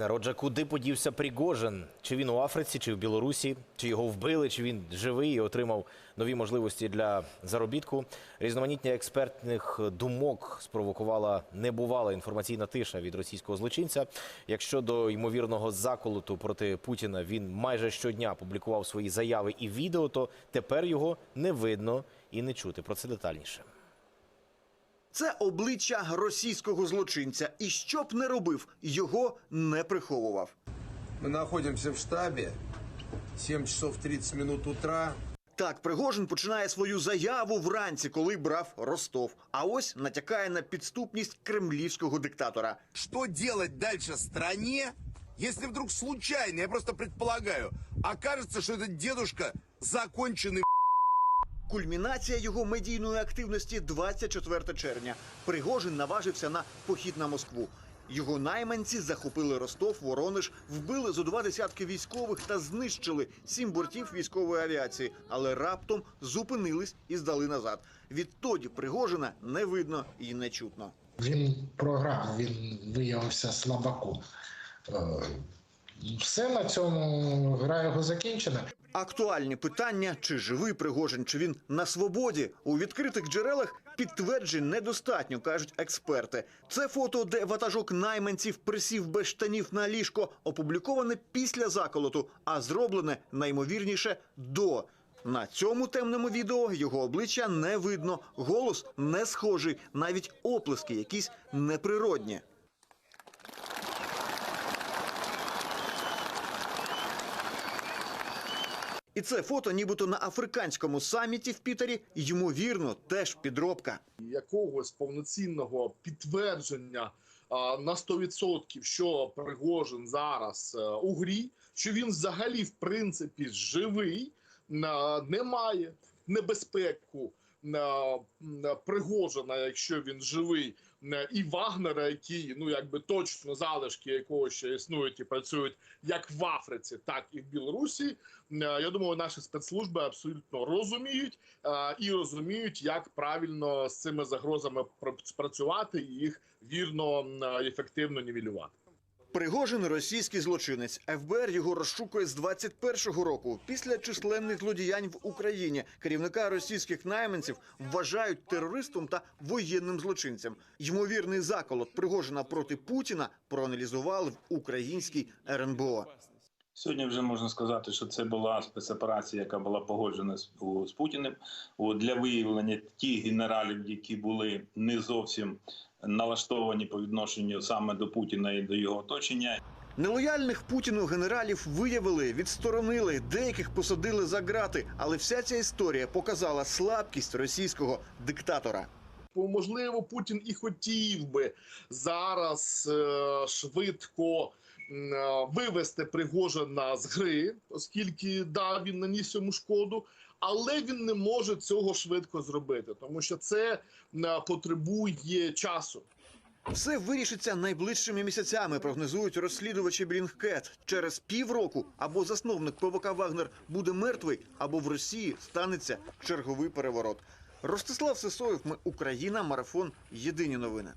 Отже, куди подівся Пригожин? Чи він у Африці, чи в Білорусі, чи його вбили, чи він живий і отримав нові можливості для заробітку? Різноманіття експертних думок спровокувала небувала інформаційна тиша від російського злочинця. Якщо до ймовірного заколоту проти Путіна він майже щодня публікував свої заяви і відео, то тепер його не видно і не чути. Про це детальніше. Це обличчя російського злочинця, і що б не робив, його не приховував. Мы находимся в штабе. 7 часов 30 минут утра. Так, Пригожин починає свою заяву вранці, коли брав Ростов. А ось натякає на підступність кремлівського диктатора. Что делать дальше стране, если вдруг случайно, я просто предполагаю, окажется, что этот дедушка законченный Кульмінація його медійної активності 24 червня. Пригожин наважився на похід на Москву. Його найманці захопили Ростов, Воронеж, вбили зо два десятки військових та знищили сім бортів військової авіації, але раптом зупинились і здали назад. Відтоді Пригожина не видно і не чутно. Він програв, він виявився слабаком. Е, Все на цьому гра його закінчена. Актуальні питання: чи живий Пригожин, чи він на свободі у відкритих джерелах підтверджень недостатньо, кажуть експерти. Це фото, де ватажок найманців присів без штанів на ліжко, опубліковане після заколоту, а зроблене наймовірніше до. На цьому темному відео його обличчя не видно, голос не схожий, навіть оплески якісь неприродні. І це фото, нібито на африканському саміті в Пітері, ймовірно, теж підробка. якогось повноцінного підтвердження на 100%, що Пригожин зараз е, у грі, що він взагалі в принципі живий, немає небезпеку Пригожина, якщо він живий, і Вагнера, які ну якби точно залишки якого ще існують і працюють як в Африці, так і в Білорусі. Е, Я думаю, наші спецслужби абсолютно розуміють е, і розуміють, як правильно з цими загрозами пр- працювати і їх вірно і ефективно нівелювати. Пригожин російський злочинець. ФБР його розшукує з 21-го року. Після численних злодіянь в Україні керівника російських найманців вважають терористом та воєнним злочинцем. Ймовірний заколот Пригожина проти Путіна проаналізували в українській РНБО. Сьогодні вже можна сказати, що це була спецоперація, яка була погоджена з, з Путіним От, для виявлення тих генералів, які були не зовсім налаштовані по відношенню саме до Путіна і до його оточення. Нелояльних Путіну генералів виявили, відсторонили, деяких посадили за ґрати. Але вся ця історія показала слабкість російського диктатора. Можливо, Путін і хотів би зараз е, швидко е, вивести Пригожина з гри, оскільки да, він наніс йому шкоду, але він не може цього швидко зробити, тому що це е, потребує часу. Все вирішиться найближчими місяцями. Прогнозують розслідувачі Блінкет. Через півроку або засновник ПВК Вагнер буде мертвий, або в Росії станеться черговий переворот. Ростислав Сисоєв, ми Україна, марафон. Єдині новини.